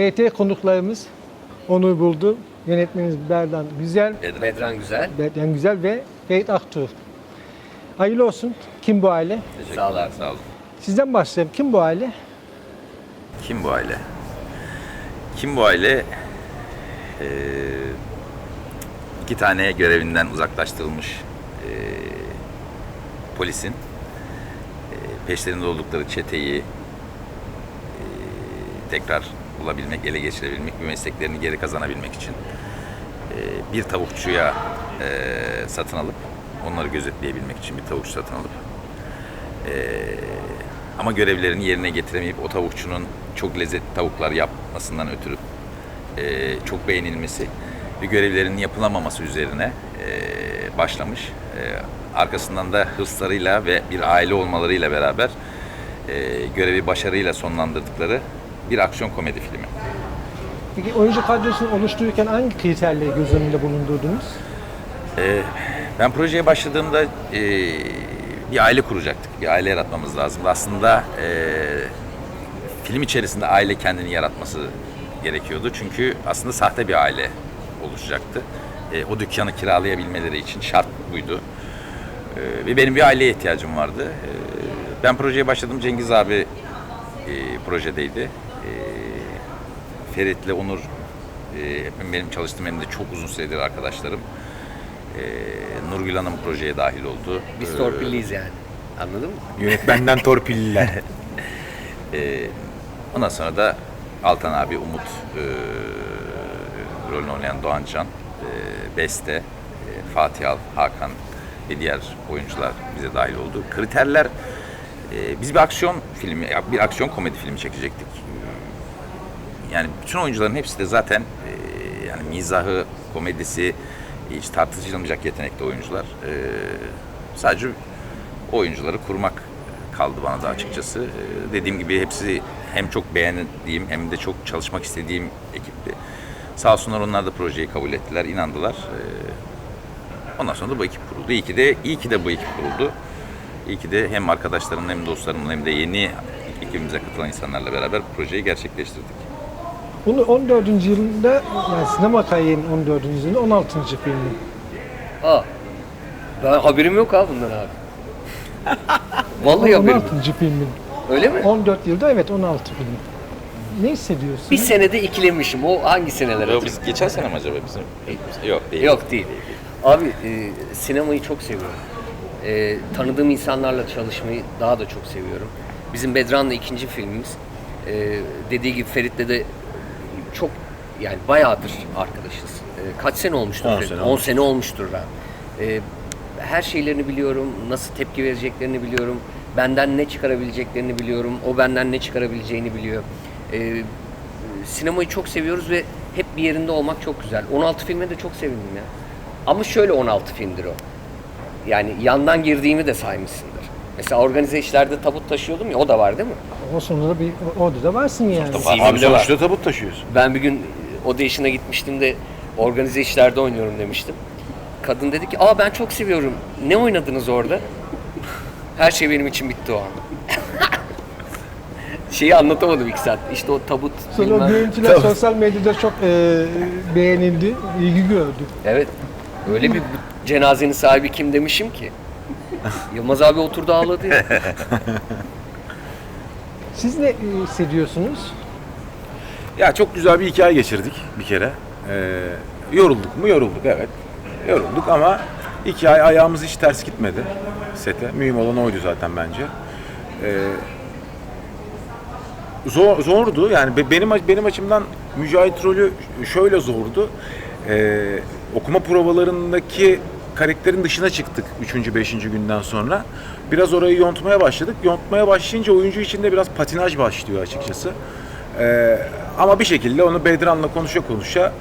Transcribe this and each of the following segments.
ET konuklarımız Onur Buldu, yönetmenimiz Berdan Güzel, Bedran Güzel. Berdan Güzel ve Ferit Aktuğ. Hayırlı olsun. Kim bu aile? Sağ olun. Sağ olun. Sizden başlayalım. Kim bu aile? Kim bu aile? Kim bu aile? Ee, iki tane görevinden uzaklaştırılmış ee, polisin ee, peşlerinde oldukları çeteyi ee, tekrar bulabilmek, ele geçirebilmek ve mesleklerini geri kazanabilmek için ee, bir tavukçuya ee, satın alıp onları gözetleyebilmek için bir tavukçu satın alıp ee, ama görevlerini yerine getiremeyip o tavukçunun çok lezzetli tavuklar yapmasından ötürü e, çok beğenilmesi ve görevlerinin yapılamaması üzerine e, başlamış. E, arkasından da hırslarıyla ve bir aile olmalarıyla beraber e, görevi başarıyla sonlandırdıkları bir aksiyon komedi filmi. Peki oyuncu kadrosunu oluştururken hangi kriterleri göz önünde bulundurdunuz? E, ben projeye başladığımda e, bir aile kuracaktık. Bir aile yaratmamız lazımdı. Aslında e, film içerisinde aile kendini yaratması gerekiyordu. Çünkü aslında sahte bir aile oluşacaktı. E, o dükkanı kiralayabilmeleri için şart buydu. E, ve benim bir aileye ihtiyacım vardı. E, ben projeye başladım. Cengiz abi e, projedeydi. Ferit'le Onur e, hem benim çalıştığım hem de çok uzun süredir arkadaşlarım. E, Nurgül Hanım projeye dahil oldu. Biz E, torpilliyiz yani. Anladın mı? Yönetmenden torpilliler. Ee, ondan sonra da Altan abi, Umut e, rolünü oynayan Doğan Can, e, Beste, e, Fatih Al, Hakan ve diğer oyuncular bize dahil oldu. Kriterler, e, biz bir aksiyon filmi, ya bir aksiyon komedi filmi çekecektik. Yani bütün oyuncuların hepsi de zaten e, yani mizahı, komedisi hiç tartışılmayacak yetenekli oyuncular. E, sadece oyuncuları kurmak kaldı bana da açıkçası. Ee, dediğim gibi hepsi hem çok beğendiğim hem de çok çalışmak istediğim ekipti. Sağ olsunlar onlar da projeyi kabul ettiler, inandılar. Ee, ondan sonra da bu ekip kuruldu. İyi ki de, iyi ki de bu ekip kuruldu. İyi ki de hem arkadaşlarımla hem dostlarımla hem de yeni ekibimize katılan insanlarla beraber projeyi gerçekleştirdik. Bunu 14. yılında, yani sinema kariyerinin 14. yılında 16. filmi. Aa. Ben haberim yok ha bundan abi. Vallahi haberim. 16. filmin. Öyle mi? 14 yılda evet 16 film. Ne hissediyorsun? Bir senede ikilemişim. O hangi seneler? Yo, biz geçen sene mi acaba bizim? Yok değil. Yok değil. Abi e, sinemayı çok seviyorum. E, tanıdığım insanlarla çalışmayı daha da çok seviyorum. Bizim Bedran'la ikinci filmimiz. E, dediği gibi Ferit'le de çok yani bayağıdır arkadaşız. E, kaç sene olmuştur? 10 Ferit? sene 10 olmuş. sene olmuştur ben. E, her şeylerini biliyorum, nasıl tepki vereceklerini biliyorum, benden ne çıkarabileceklerini biliyorum, o benden ne çıkarabileceğini biliyor. E, sinemayı çok seviyoruz ve hep bir yerinde olmak çok güzel. 16 filme de çok sevindim ya. Ama şöyle 16 filmdir o. Yani yandan girdiğimi de saymışsındır. Mesela organize işlerde tabut taşıyordum ya o da var değil mi? O sonunda bir orada da varsın yani. Abi Abi de var. sonuçta tabut taşıyorsun. Ben bir gün o değişine gitmiştim de organize işlerde oynuyorum demiştim. Kadın dedi ki aa ben çok seviyorum. Ne oynadınız orada? Her şey benim için bitti o an. Şeyi anlatamadım iki saat. İşte o tabut Sonra o bilmem- görüntüler sosyal medyada çok e, beğenildi, ilgi gördü. Evet. Öyle bir cenazenin sahibi kim demişim ki. Yılmaz abi oturdu ağladı ya. Siz ne hissediyorsunuz? Ya çok güzel bir hikaye geçirdik bir kere. Ee, yorulduk mu? Yorulduk evet. Yorulduk ama hikaye ayağımız hiç ters gitmedi sete. Mühim olan oydu zaten bence. Ee, zor, zordu yani be- benim benim açımdan Mücahit rolü şöyle zordu. Ee, okuma provalarındaki karakterin dışına çıktık 3. 5. günden sonra. Biraz orayı yontmaya başladık. Yontmaya başlayınca oyuncu içinde biraz patinaj başlıyor açıkçası. Ee, ama bir şekilde onu Bedran'la konuşa konuşa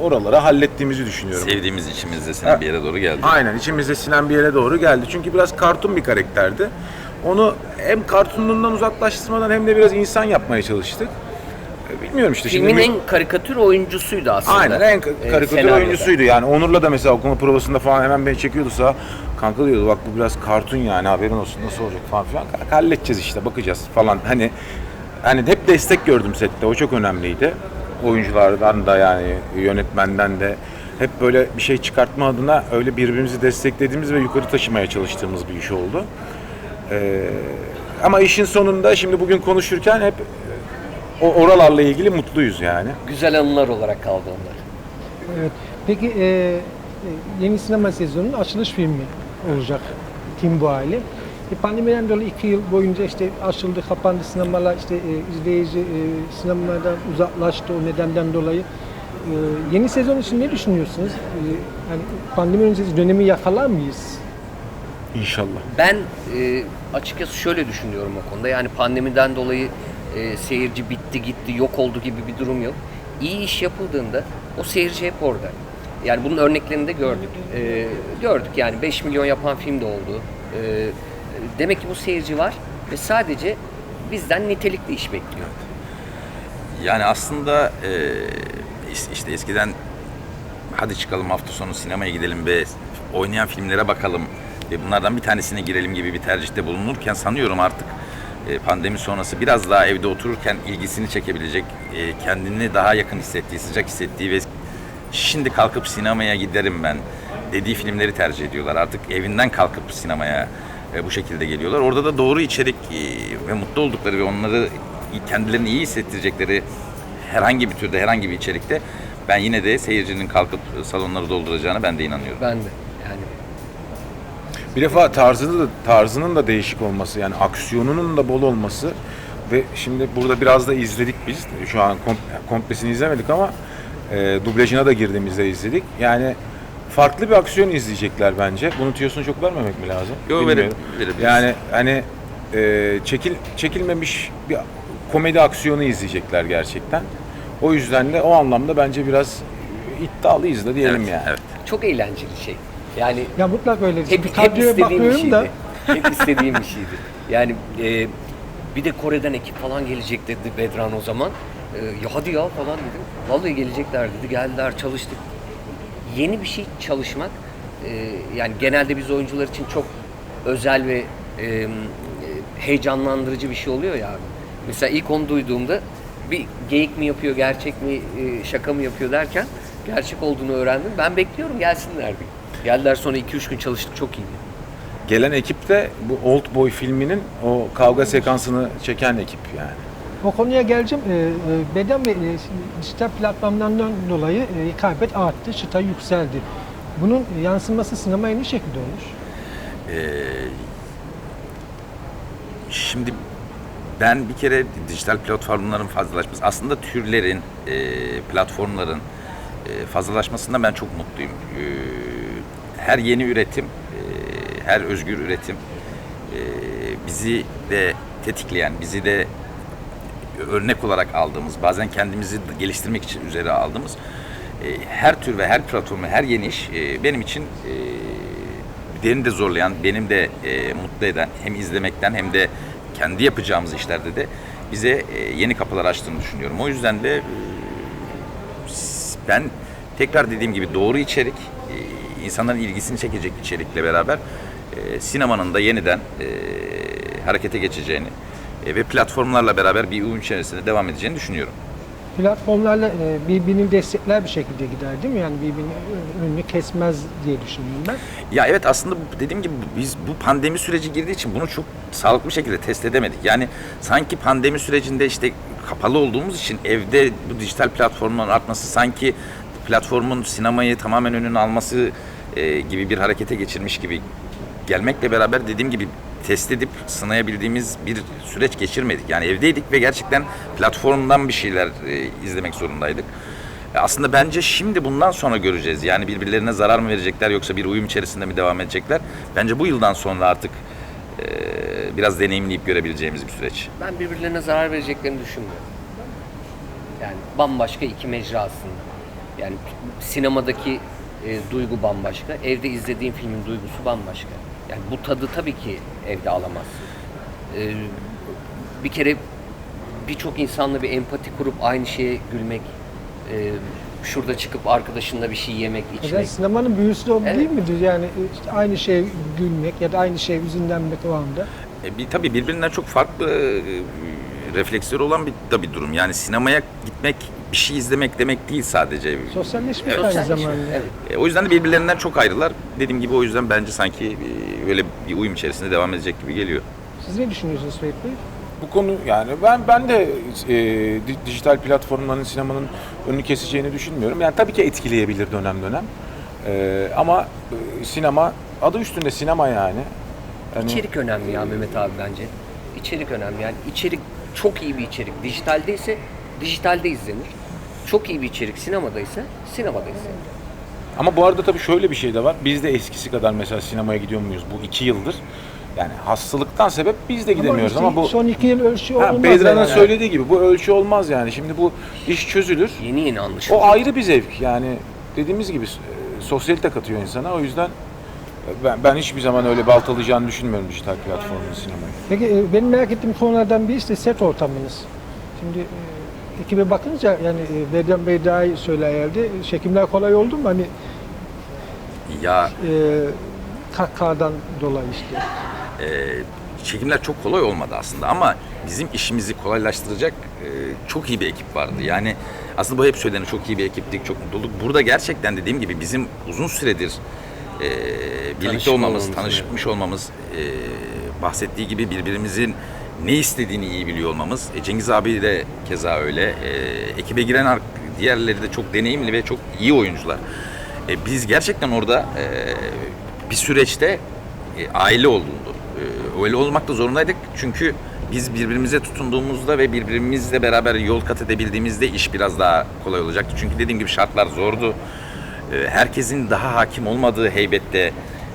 oralara hallettiğimizi düşünüyorum. Sevdiğimiz içimizde senin bir yere doğru geldi. Aynen içimizde sinen bir yere doğru geldi. Çünkü biraz kartun bir karakterdi. Onu hem kartunluğundan uzaklaştırmadan hem de biraz insan yapmaya çalıştık. Bilmiyorum işte Filmin şimdi... en karikatür oyuncusuydu aslında. Aynen en Ee, karikatür senaryoda. oyuncusuydu yani. Onur'la da mesela okuma provasında falan hemen beni çekiyordu sağa. Kanka diyordu bak bu biraz kartun yani haberin olsun nasıl olacak falan filan. Kanka halledeceğiz işte bakacağız falan. Hani hani hep destek gördüm sette. O çok önemliydi. Oyunculardan da yani yönetmenden de hep böyle bir şey çıkartma adına öyle birbirimizi desteklediğimiz ve yukarı taşımaya çalıştığımız bir iş oldu. Ee, ama işin sonunda şimdi bugün konuşurken hep o oralarla ilgili mutluyuz yani. Güzel anılar olarak kaldı onlar. Evet. Peki e, e, yeni sinema sezonunun açılış filmi olacak Tim bu aile. E, pandemiden dolayı iki yıl boyunca işte açıldı, kapandı sinemalar, işte e, izleyici e, sinemadan uzaklaştı o nedenden dolayı. E, yeni sezon için ne düşünüyorsunuz? E, yani pandemi öncesi dönemi yakalar mıyız? İnşallah. Ben e, açıkçası şöyle düşünüyorum o konuda. Yani pandemiden dolayı e, seyirci bitti gitti yok oldu gibi bir durum yok. İyi iş yapıldığında o seyirci hep orada. Yani bunun örneklerini de gördük. E, gördük yani 5 milyon yapan film de oldu. E, demek ki bu seyirci var ve sadece bizden nitelikli iş bekliyor. Yani aslında e, işte eskiden hadi çıkalım hafta sonu sinemaya gidelim ve oynayan filmlere bakalım ve bunlardan bir tanesine girelim gibi bir tercihte bulunurken sanıyorum artık pandemi sonrası biraz daha evde otururken ilgisini çekebilecek, e, kendini daha yakın hissettiği, sıcak hissettiği ve şimdi kalkıp sinemaya giderim ben dediği filmleri tercih ediyorlar. Artık evinden kalkıp sinemaya e, bu şekilde geliyorlar. Orada da doğru içerik e, ve mutlu oldukları ve onları kendilerini iyi hissettirecekleri herhangi bir türde herhangi bir içerikte ben yine de seyircinin kalkıp salonları dolduracağına ben de inanıyorum. Ben de Bir defa tarzını da, tarzının da değişik olması yani aksiyonunun da bol olması ve şimdi burada biraz da izledik biz. Şu an kom- komplesini izlemedik ama e, dublajına da girdiğimizde izledik. Yani farklı bir aksiyon izleyecekler bence. Bunu tüyosunu çok vermemek mi lazım? Yo, Bilmiyorum. verelim, verebiliriz. Yani hani e, çekil çekilmemiş bir komedi aksiyonu izleyecekler gerçekten. O yüzden de o anlamda bence biraz iddialıyız da diyelim Evet, yani. evet. çok eğlenceli şey. Yani Ya mutlaka öyle. hep, hep istediğim bir şeydi. da Hep istediğim bir şeydi. Yani e, bir de Kore'den ekip falan gelecek dedi Bedran o zaman. E, ya hadi ya falan dedim. Vallahi gelecekler dedi. Geldiler çalıştık. Yeni bir şey çalışmak e, yani genelde biz oyuncular için çok özel ve e, e, heyecanlandırıcı bir şey oluyor ya. Mesela ilk onu duyduğumda bir geyik mi yapıyor, gerçek mi, e, şaka mı yapıyor derken gerçek olduğunu öğrendim. Ben bekliyorum gelsinler bir. Geldiler sonra 2-3 gün çalıştık çok iyiydi. Gelen ekip de bu Old Boy filminin o kavga sekansını çeken ekip yani. O konuya geleceğim. Ee, e, beden ve e, dijital platformlardan dolayı e, rekabet arttı, çıta yükseldi. Bunun yansıması sinemaya ne şekilde olur? Ee, şimdi ben bir kere dijital platformların fazlalaşması, aslında türlerin, e, platformların e, fazlalaşmasından ben çok mutluyum. Ee, her yeni üretim, e, her özgür üretim e, bizi de tetikleyen, bizi de örnek olarak aldığımız, bazen kendimizi geliştirmek için üzere aldığımız e, her tür ve her platformu, her yeni iş benim için beni de zorlayan, benim de mutlu eden hem izlemekten hem de kendi yapacağımız işlerde de bize yeni kapılar açtığını düşünüyorum. O yüzden de ben tekrar dediğim gibi doğru içerik, insanların ilgisini çekecek içerikle beraber e, sinemanın da yeniden e, harekete geçeceğini e, ve platformlarla beraber bir uyum içerisinde devam edeceğini düşünüyorum. Platformlarla e, birbirini destekler bir şekilde gider değil mi? Yani birbirini e, önünü kesmez diye düşünüyorum ben. Ya evet aslında dediğim gibi biz bu pandemi süreci girdiği için bunu çok sağlıklı bir şekilde test edemedik. Yani sanki pandemi sürecinde işte kapalı olduğumuz için evde bu dijital platformların artması sanki platformun sinemayı tamamen önüne alması e, gibi bir harekete geçirmiş gibi gelmekle beraber dediğim gibi test edip sınayabildiğimiz bir süreç geçirmedik. Yani evdeydik ve gerçekten platformdan bir şeyler e, izlemek zorundaydık. E, Aslında bence şimdi bundan sonra göreceğiz. Yani birbirlerine zarar mı verecekler yoksa bir uyum içerisinde mi devam edecekler? Bence bu yıldan sonra artık e, biraz deneyimleyip görebileceğimiz bir süreç. Ben birbirlerine zarar vereceklerini düşünmüyorum. Yani bambaşka iki mecra aslında. Yani sinemadaki e, duygu bambaşka, evde izlediğin filmin duygusu bambaşka. Yani bu tadı tabii ki evde alamazsın. E, bir kere birçok insanla bir empati kurup aynı şeye gülmek, e, şurada çıkıp arkadaşınla bir şey yemek, içmek. sinemanın büyüsü de o Evet. değil midir? Yani e, işte aynı şey gülmek ya da aynı şey üzünlenmek o anda. E, bir, tabii birbirinden çok farklı e, refleksleri olan bir, da bir durum. Yani sinemaya gitmek bir şey izlemek demek değil sadece. Sosyalleşmek Evet. aynı Sosyalleşme, zamanda. Evet. E, o yüzden de birbirlerinden çok ayrılar. Dediğim gibi o yüzden bence sanki e, öyle bir uyum içerisinde devam edecek gibi geliyor. Siz ne düşünüyorsunuz Ferit Bey? Bu konu yani ben ben de e, di- dijital platformların sinemanın önünü keseceğini düşünmüyorum. Yani tabii ki etkileyebilir dönem dönem. E, ama e, sinema adı üstünde sinema yani. Yani İçerik önemli ya Mehmet abi bence. İçerik önemli yani içerik çok iyi bir içerik. Dijitalde ise dijitalde izlenir. Çok iyi bir içerik sinemada ise sinemada izlenir. Ama bu arada tabii şöyle bir şey de var. Biz de eskisi kadar mesela sinemaya gidiyor muyuz bu iki yıldır? Yani hastalıktan sebep biz de gidemiyoruz ama, ama, işte bu son iki yıl ölçü olmaz. Bedra'nın yani. söylediği gibi bu ölçü olmaz yani. Şimdi bu iş çözülür. Yeni yeni anlaşılır. O ayrı bir zevk yani dediğimiz gibi e, sosyalite katıyor insana. O yüzden e, ben, ben hiçbir zaman öyle baltalayacağını düşünmüyorum dijital platformun sinemayı. Peki e, benim merak ettiğim konulardan birisi de set ortamınız. Şimdi e, ekibe bakınca yani e, Bedran Bey daha iyi söyler herhalde. Çekimler kolay oldu mu? Hani Ya e, kahkahadan dolayı işte. e, çekimler çok kolay olmadı aslında ama bizim işimizi kolaylaştıracak e, çok iyi bir ekip vardı. Yani aslında bu hep söylenir çok iyi bir ekiptik, çok mutlu olduk. Burada gerçekten dediğim gibi bizim uzun süredir e, birlikte Tanışma olmamız, olmamız, tanışmış olmamız, e, bahsettiği gibi birbirimizin ne istediğini iyi biliyor olmamız. E, Cengiz abi de keza öyle. E, ekibe giren diğerleri de çok deneyimli ve çok iyi oyuncular. E, biz gerçekten orada e, bir süreçte e, aile olduğunu, e, öyle olmakta zorundaydık. Çünkü biz birbirimize tutunduğumuzda ve birbirimizle beraber yol kat edebildiğimizde iş biraz daha kolay olacaktı. Çünkü dediğim gibi şartlar zordu. E, herkesin daha hakim olmadığı heybette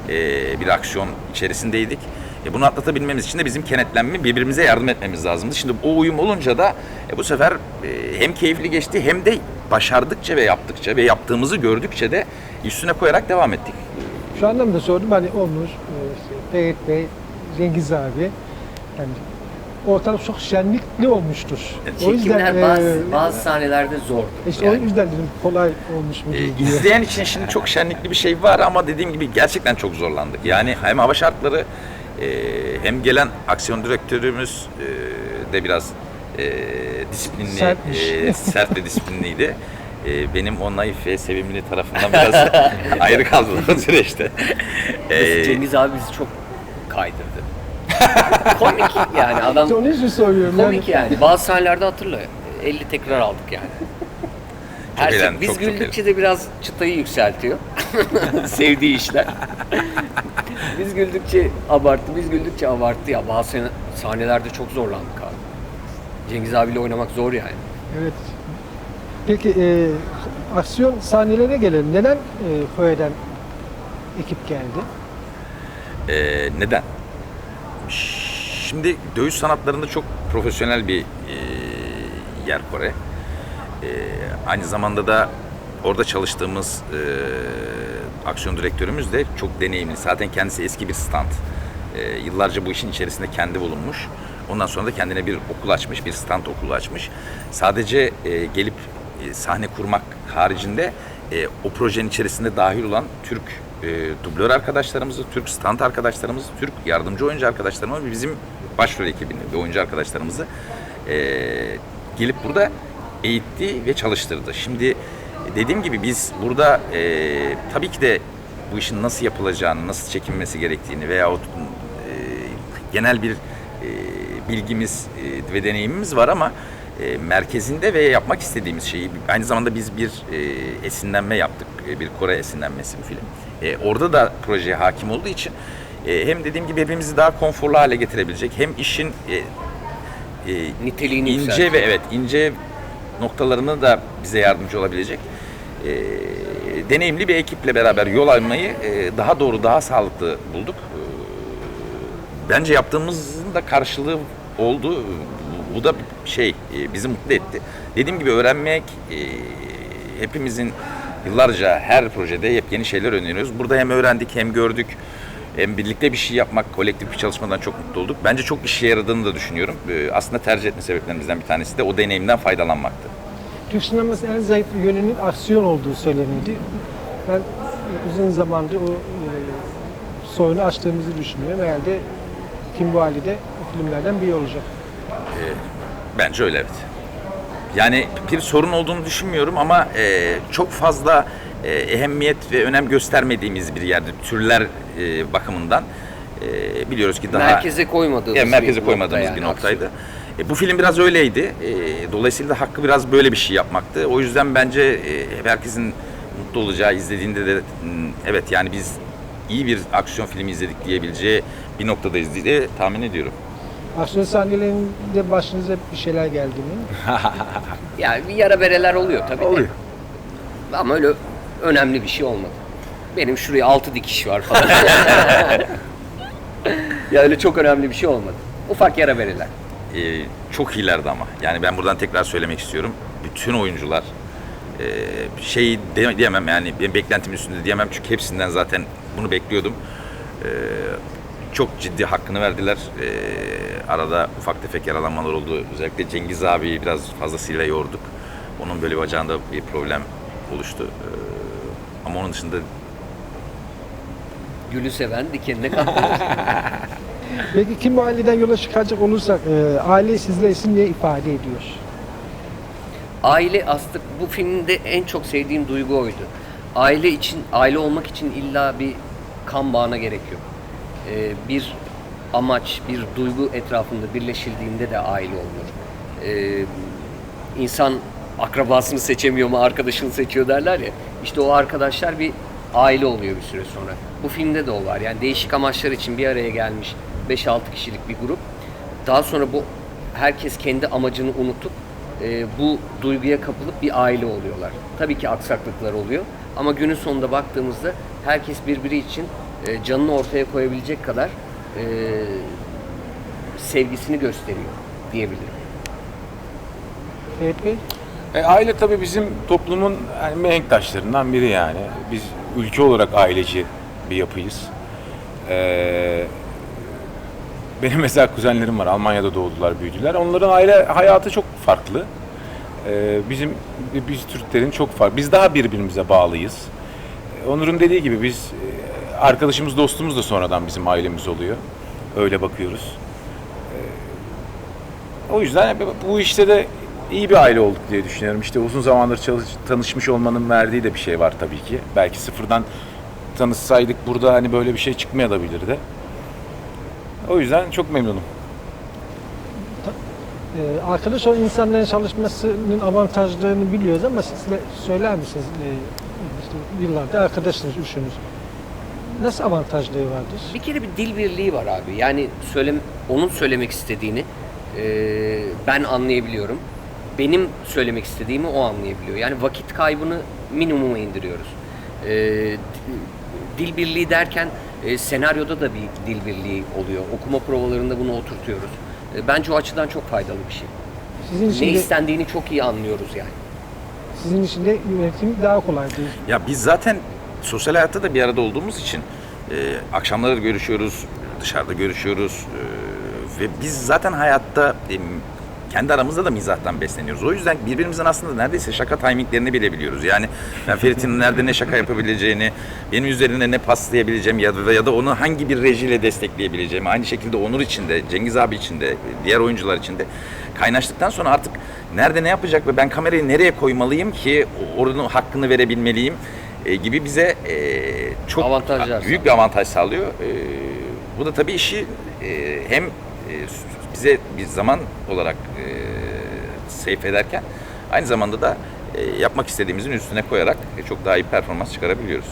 e, bir aksiyon içerisindeydik. E, bunu atlatabilmemiz için de bizim kenetlenme, birbirimize yardım etmemiz lazımdı. Şimdi o uyum olunca da e, bu sefer e, hem keyifli geçti hem de başardıkça ve yaptıkça ve yaptığımızı gördükçe de üstüne koyarak devam ettik. Şu anlamda sordum hani Onur, e, işte Bey, Cengiz abi. Yani ortam çok şenlikli olmuştur. Çekimler e, bazı, bazı sahnelerde zordu. işte Yani o yüzden dedim kolay olmuş mu E, diye. izleyen için şimdi çok şenlikli bir şey var ama dediğim gibi gerçekten çok zorlandık. Yani hem hava şartları e, hem gelen aksiyon direktörümüz e, de biraz e, disiplinli, Sertmiş. e, sert ve disiplinliydi. E, benim o naif ve sevimli tarafından biraz ayrı kaldılar o süreçte. E, Cengiz abi bizi çok kaydırdı. Komik yani adam onun için soruyorum. komik yani. Bazı sahnelerde hatırla 50 tekrar aldık yani. Her şey- eğlendim, biz çok, çok güldükçe de biraz çıtayı yükseltiyor. Sevdiği işler. biz güldükçe abarttı, biz güldükçe abarttı ya. Bazı sahne- sahnelerde çok zorlandık abi. Cengiz abiyle oynamak zor yani. Evet. Peki e, aksiyon sahnelerine gelelim. Neden e, Kore'den ekip geldi? Ee, neden? Şimdi dövüş sanatlarında çok profesyonel bir e, yer Kore. E, aynı zamanda da orada çalıştığımız e, aksiyon direktörümüz de çok deneyimli. Zaten kendisi eski bir stand. E, yıllarca bu işin içerisinde kendi bulunmuş. Ondan sonra da kendine bir okul açmış, bir stand okulu açmış. Sadece e, gelip e, sahne kurmak haricinde e, o projenin içerisinde dahil olan Türk e, dublör arkadaşlarımızı, Türk stand arkadaşlarımızı, Türk yardımcı oyuncu arkadaşlarımızı bizim başrol ekibini ve oyuncu arkadaşlarımızı e, gelip burada eğitti ve çalıştırdı. Şimdi dediğim gibi biz burada e, tabii ki de bu işin nasıl yapılacağını, nasıl çekinmesi gerektiğini veya o genel bir e, bilgimiz e, ve deneyimimiz var ama e, merkezinde ve yapmak istediğimiz şeyi aynı zamanda biz bir e, esinlenme yaptık. E, bir Kore esinlenmesi bir film. E, orada da projeye hakim olduğu için e, hem dediğim gibi hepimizi daha konforlu hale getirebilecek hem işin e, e, Niteliğini ince yükseltiyor. ve evet ince noktalarını da bize yardımcı olabilecek e, deneyimli bir ekiple beraber yol almayı e, daha doğru daha sağlıklı bulduk. E, bence yaptığımızın da karşılığı oldu. Bu, da şey e, bizi mutlu etti. Dediğim gibi öğrenmek e, hepimizin yıllarca her projede hep yeni şeyler öğreniyoruz. Burada hem öğrendik hem gördük. Hem birlikte bir şey yapmak, kolektif bir çalışmadan çok mutlu olduk. Bence çok işe yaradığını da düşünüyorum. E, aslında tercih etme sebeplerimizden bir tanesi de o deneyimden faydalanmaktı. Türk sinemasının en zayıf yönünün aksiyon olduğu söylenildi. Ben e, uzun zamandır o e, sorunu açtığımızı düşünüyorum. Herhalde Kim bu halde o filmlerden biri olacak. Bence öyle evet. Yani bir sorun olduğunu düşünmüyorum ama e, çok fazla e, ehemmiyet ve önem göstermediğimiz bir yerde türler e, bakımından e, biliyoruz ki daha merkeze koymadığımız Evet, merkeze bir koymadığımız nokta bir yani noktaydı. E, bu film biraz öyleydi. E, dolayısıyla hakkı biraz böyle bir şey yapmaktı. O yüzden bence e, herkesin mutlu olacağı izlediğinde de "Hmm, evet yani biz iyi bir aksiyon filmi izledik diyebileceği bir noktadayız diye tahmin ediyorum. Aksiyon sahnelerinde başınıza bir şeyler geldi mi? Yani bir yara bereler oluyor tabii de. Oluyor. Ama öyle önemli bir şey olmadı. Benim şuraya altı dikiş var falan. ya öyle çok önemli bir şey olmadı. Ufak yara bereler. E, çok iyilerdi ama. Yani ben buradan tekrar söylemek istiyorum. Bütün oyuncular e, şey diyemem yani benim beklentimin üstünde diyemem çünkü hepsinden zaten bunu bekliyordum. E, çok ciddi hakkını verdiler. E, arada ufak tefek yaralanmalar oldu. Özellikle Cengiz abi biraz fazlasıyla yorduk. Onun böyle bacağında bir problem oluştu. E, ama onun dışında Gülü seven dikenine katlanır. Peki kim bu aileden yola çıkacak olursak e, aile sizler için ne ifade ediyor? aile aslında bu filmde en çok sevdiğim duygu oydu. Aile için, aile olmak için illa bir kan bağına gerek yok. Ee, bir amaç, bir duygu etrafında birleşildiğinde de aile olur. Ee, insan akrabasını seçemiyor mu, arkadaşını seçiyor derler ya. İşte o arkadaşlar bir aile oluyor bir süre sonra. Bu filmde de o var. Yani değişik amaçlar için bir araya gelmiş 5-6 kişilik bir grup. Daha sonra bu herkes kendi amacını unutup e, bu duyguya kapılıp bir aile oluyorlar. Tabii ki aksaklıklar oluyor ama günün sonunda baktığımızda herkes birbiri için e, canını ortaya koyabilecek kadar e, sevgisini gösteriyor diyebilirim. Evet Bey? E, aile tabii bizim toplumun yani mihenk taşlarından biri yani. Biz ülke olarak aileci bir yapıyız. E, benim mesela kuzenlerim var. Almanya'da doğdular, büyüdüler. Onların aile hayatı çok farklı. E, bizim biz Türklerin çok farklı. Biz daha birbirimize bağlıyız. Onur'un dediği gibi biz e, arkadaşımız, dostumuz da sonradan bizim ailemiz oluyor. Öyle bakıyoruz. O yüzden bu işte de iyi bir aile olduk diye düşünüyorum. İşte uzun zamandır çalış, tanışmış olmanın verdiği de bir şey var tabii ki. Belki sıfırdan tanışsaydık burada hani böyle bir şey çıkmayabilirdi. O yüzden çok memnunum. E, arkadaş olan insanların çalışmasının avantajlarını biliyoruz ama siz de söyler misiniz? E, işte yıllardır arkadaşsınız üçünüz. Nasıl avantajları vardır? Bir kere bir dil birliği var abi. Yani söylem onun söylemek istediğini e, ben anlayabiliyorum. Benim söylemek istediğimi o anlayabiliyor. Yani vakit kaybını minimuma indiriyoruz. E, dil birliği derken e, senaryoda da bir dil birliği oluyor. Okuma provalarında bunu oturtuyoruz. E, bence o açıdan çok faydalı bir şey. Sizin için Ne de, istendiğini çok iyi anlıyoruz yani. sizin için de yönetim daha kolay değil. Ya biz zaten sosyal hayatta da bir arada olduğumuz için e, akşamları görüşüyoruz, dışarıda görüşüyoruz e, ve biz zaten hayatta e, kendi aramızda da mizahtan besleniyoruz. O yüzden birbirimizin aslında neredeyse şaka timinglerini bile biliyoruz. Yani ben Ferit'in nerede ne şaka yapabileceğini, benim üzerine ne paslayabileceğim ya da ya da onu hangi bir rejiyle destekleyebileceğimi, aynı şekilde Onur için de, Cengiz abi için de, diğer oyuncular için de kaynaştıktan sonra artık nerede ne yapacak ve ben kamerayı nereye koymalıyım ki oranın hakkını verebilmeliyim e, gibi bize e, çok büyük bir avantaj sağlıyor. E, bu da tabii işi e, hem bize bir zaman olarak e, seyf ederken aynı zamanda da e, yapmak istediğimizin üstüne koyarak e, çok daha iyi performans çıkarabiliyoruz.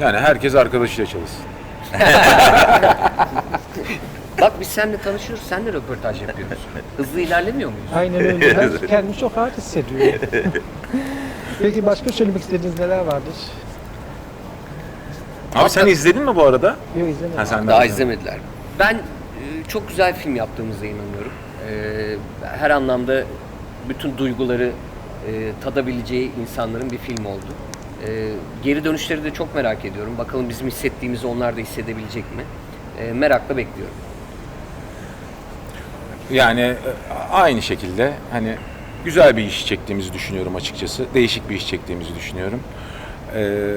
Yani herkes arkadaşıyla çalışsın. Bak biz seninle tanışıyoruz, seninle röportaj yapıyoruz. Hızlı ilerlemiyor muyuz? Aynen öyle. Kendimi çok rahat hissediyorum. Peki başka söylemek istediğiniz neler vardır? Abi sen izledin mi bu arada? Yok izlemedim. Ha, sen de Daha izlemediler. Ben çok güzel film yaptığımıza inanıyorum. E, her anlamda bütün duyguları e, tadabileceği insanların bir film oldu. E, geri dönüşleri de çok merak ediyorum. Bakalım bizim hissettiğimizi onlar da hissedebilecek mi? Merakla bekliyorum. Yani e, aynı şekilde hani güzel bir iş çektiğimizi düşünüyorum açıkçası. Değişik bir iş çektiğimizi düşünüyorum. Ee,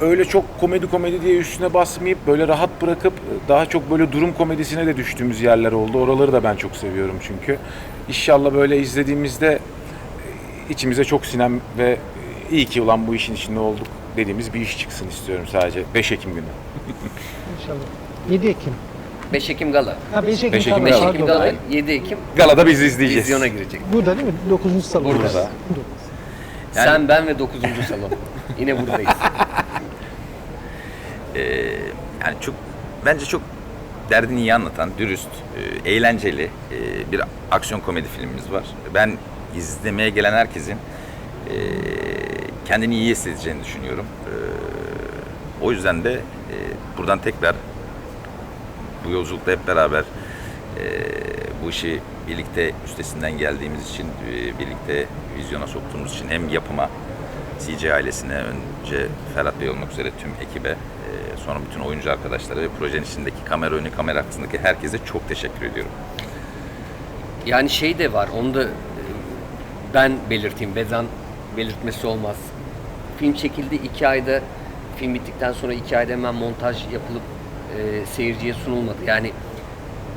öyle çok komedi komedi diye üstüne basmayıp böyle rahat bırakıp daha çok böyle durum komedisine de düştüğümüz yerler oldu. Oraları da ben çok seviyorum çünkü. İnşallah böyle izlediğimizde e, içimize çok sinem ve iyi ki ulan bu işin içinde olduk dediğimiz bir iş çıksın istiyorum sadece 5 Ekim günü. İnşallah. 7 Ekim. 5 Ekim Gala. Ha 5 Ekim, 5 Ekim pardon, 5 Gala. Ekim. Gala, 7 Ekim Galada biz izleyeceğiz. vizyona girecek. Burada değil mi? 9. salon. Burada. Dur. Yani- Sen, ben ve 9. salon. Yine buradayız. Ee, yani çok bence çok derdini iyi anlatan, dürüst, e, eğlenceli e, bir aksiyon komedi filmimiz var. Ben izlemeye gelen herkesin e, kendini iyi hissedeceğini düşünüyorum. O yüzden de buradan tekrar bu yolculukta hep beraber bu işi birlikte üstesinden geldiğimiz için, birlikte vizyona soktuğumuz için hem yapıma, CJ ailesine, önce Ferhat Bey olmak üzere tüm ekibe, sonra bütün oyuncu arkadaşlara ve projenin içindeki kamera önü, kamera arkasındaki herkese çok teşekkür ediyorum. Yani şey de var, onu da e, ben belirteyim. Bezan belirtmesi olmaz. Film çekildi iki ayda, film bittikten sonra iki ayda hemen montaj yapılıp e, seyirciye sunulmadı. Yani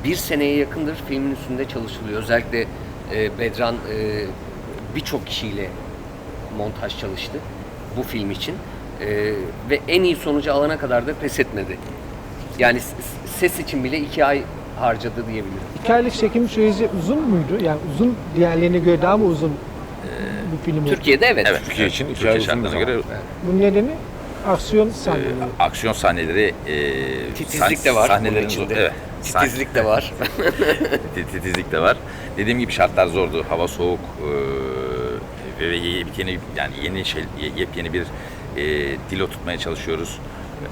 bir seneye yakındır filmin üstünde çalışılıyor. Özellikle e, Bedran e, birçok kişiyle montaj çalıştı bu film için. E, ve en iyi sonucu alana kadar da pes etmedi. Yani ses için bile iki ay harcadı diyebilirim. Hikayelik çekim süreci uzun muydu? Yani uzun diğerlerine göre daha mı uzun bu film oldu? Türkiye'de evet. Evet, Türkiye için iki Türkiye ay uzun bir şartlarına zaman. göre Bunun nedeni aksiyon sahneleri. e, aksiyon sahneleri, e, Titizlik sah- de var bunun sahnelerin içinde. evet, sah- Titizlik de var. titizlik de var. Dediğim gibi şartlar zordu. Hava soğuk e, ve yeni yani yeni şey yepyeni bir e, dil oturtmaya çalışıyoruz.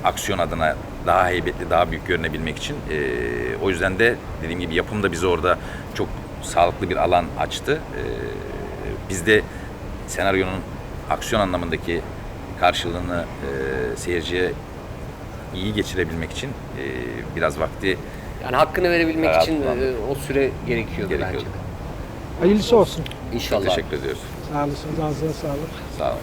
Aksiyon adına daha heybetli, daha büyük görünebilmek için. E, o yüzden de dediğim gibi yapım da bize orada çok sağlıklı bir alan açtı. E, biz de senaryonun aksiyon anlamındaki karşılığını e, seyirciye iyi geçirebilmek için e, biraz vakti Yani hakkını verebilmek için e, o süre gerekiyordu, Gerekiyordu. bence de. Hayırlısı olsun. İnşallah. teşekkür ediyoruz. Sağ olasın. Ağzına sağlık. Sağ olun.